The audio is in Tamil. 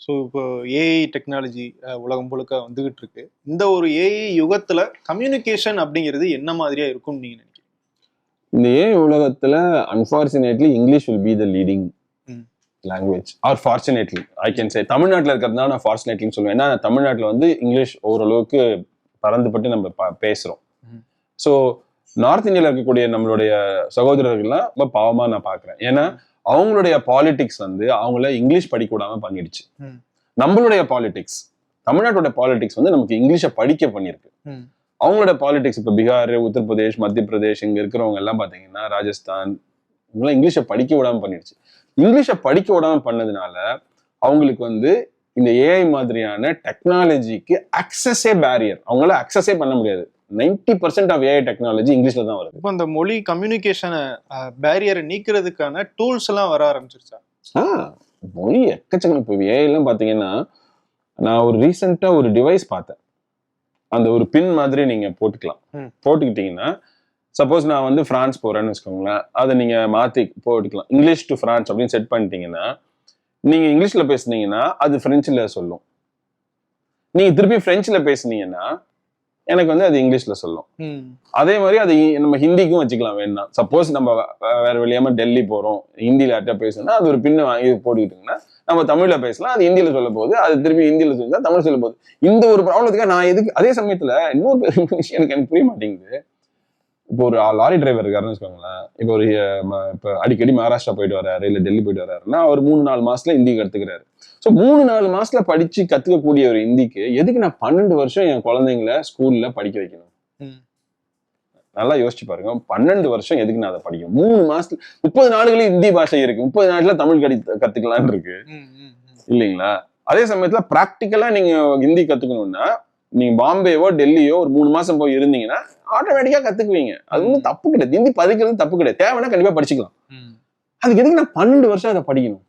ஸோ இப்போ ஏஐ டெக்னாலஜி உலகம் முழுக்க வந்துகிட்டு இருக்கு. இந்த ஒரு ஏஐ யுகத்துல கம்யூனிகேஷன் அப்படிங்கிறது என்ன மாதிரியா இருக்கும்னு நீங்க நினைக்கிறீங்க? இந்த ஏ உலகத்துல unfortunately English will be the leading. Language are fortunately I can say தமிழ்நாட்டில் இருக்கிறதுனால நான் ஃபார்ச்சுனேட்லின்னு சொல்லுவேன். ஏன்னா தமிழ்நாட்டில் வந்து இங்கிலீஷ் ஓரளவுக்கு பறந்துபட்டு நம்ம பேசுறோம். ஸோ நார்த் இந்தியாவில் இருக்கக்கூடிய நம்மளுடைய சகோதரர்கள்லாம் ரொம்ப பாவமா நான் பார்க்குறேன் ஏன்னா அவங்களுடைய பாலிடிக்ஸ் வந்து அவங்கள இங்கிலீஷ் படிக்க விடாம பண்ணிடுச்சு. நம்மளுடைய பாலிடிக்ஸ் தமிழ்நாட்டோட பாலிடிக்ஸ் வந்து நமக்கு இங்கிலீஷை படிக்க பண்ணியிருக்கு ம். அவங்களோட பாலிடிக்ஸ் இப்போ பீகார் உத்தரப்பிரதேஷ் மத்திய பிரதேஷ் இங்க இருக்கிறவங்க எல்லாம் பாத்தீங்கன்னா ராஜஸ்தான் இவங்கெல்லாம் இங்கிலீஷை படிக்க விடாம பண்ணிடுச்சு. இங்கிலீஷை படிக்க விடாம பண்ணதுனால அவங்களுக்கு வந்து இந்த ஏஐ மாதிரியான டெக்னாலஜிக்கு அக்சஸே பேரியர் அவங்களால அக்சஸே பண்ண முடியாது. 90% பர்சன்ட் ஆஃப் ஏஐ டெக்னாலஜி இங்கிலீஷ்ல தான் வருது. இப்போ இந்த மொழி கம்யூனிகேஷனை பேரியரை நீக்கிறதுக்கான டூல்ஸ் எல்லாம் வர ஆரம்பிச்சிருச்சா? ஆ மொழி எக்கச்சக்கம் இப்போ ஏஐ எல்லாம் பாத்தீங்கன்னா நான் ஒரு ரீசெண்டா ஒரு டிவைஸ் பார்த்தேன். அந்த ஒரு பின் மாதிரி நீங்க போட்டுக்கலாம். போட்டுக்கிட்டீங்கன்னா சப்போஸ் நான் வந்து பிரான்ஸ் போறேன்னு வச்சுக்கோங்களேன். அதை நீங்க மாத்தி போட்டுக்கலாம். இங்கிலீஷ் டு பிரான்ஸ் அப்படின்னு செட் பண்ணிட்டீங்கன்னா நீங்க இங்கிலீஷ்ல பேசுனீங்கன்னா அது பிரெஞ்சில் சொல்லும். நீங்க திருப்பி பிரெஞ்சில் பேசுனீங்கன்னா எனக்கு வந்து அது இங்கிலீஷ்ல சொல்லும். அதே மாதிரி அது நம்ம ஹிந்திக்கும் வச்சுக்கலாம் வேணா சப்போஸ் நம்ம வேற வழியாம டெல்லி போறோம் ஹிந்தியில யார்ட்ட பேசணும்னா அது ஒரு பின்ன வாங்கி போட்டுக்கிட்டோம்னா நம்ம தமிழ்ல பேசலாம் அது ஹிந்தியில சொல்ல போகுது அது திருப்பி ஹிந்தியில சொல்லிட்டா தமிழ் சொல்ல போகுது. இந்த ஒரு ப்ராப்ளத்துக்காக நான் எதுக்கு அதே சமயத்துல இன்னொரு விஷயம் எனக்கு எனக்கு புரிய மாட்டேங்குது. இப்போ ஒரு லாரி டிரைவர் இருக்காருன்னு வச்சுக்கோங்களேன். இப்போ ஒரு இப்போ அடிக்கடி மகாராஷ்டிரா போயிட்டு வராரு இல்ல டெல்லி போயிட்டு வராருன்னா அவர் மூணு நாலு மாசத்துல ஹிந்தி கத்துக்கிறாரு. ஸோ மூணு நாலு மாசத்துல படிச்சு கத்துக்கக்கூடிய ஒரு ஹிந்திக்கு எதுக்கு நான் பன்னெண்டு வருஷம் என் குழந்தைங்கள ஸ்கூல்ல படிக்க வைக்கணும். நல்லா யோசிச்சு பாருங்க. பன்னெண்டு வருஷம் எதுக்கு நான் அதை படிக்கணும்? மூணு மாசத்துல முப்பது நாடுகளில் ஹிந்தி பாஷை இருக்கு. முப்பது நாட்டுல தமிழ் கடி கத்துக்கலாம்னு இருக்கு. இல்லைங்களா? அதே சமயத்துல ப்ராக்டிக்கலா நீங்க ஹிந்தி கத்துக்கணும்னா நீங்க பாம்பேவோ டெல்லியோ ஒரு மூணு மாசம் போய் இருந்தீங்கன்னா ஆட்டோமேட்டிக்கா கத்துக்குவீங்க. அது ஒன்றும் தப்பு கிடையாது. ஹிந்தி பதிக்கிறது தப்பு கிடையாது. தேவைன்னா கண்டிப்பா படிச்சுக்கலாம். அதுக்கு எதுக்கு நான் பன்னெண்டு வருஷம் அதை படிக்கணும்?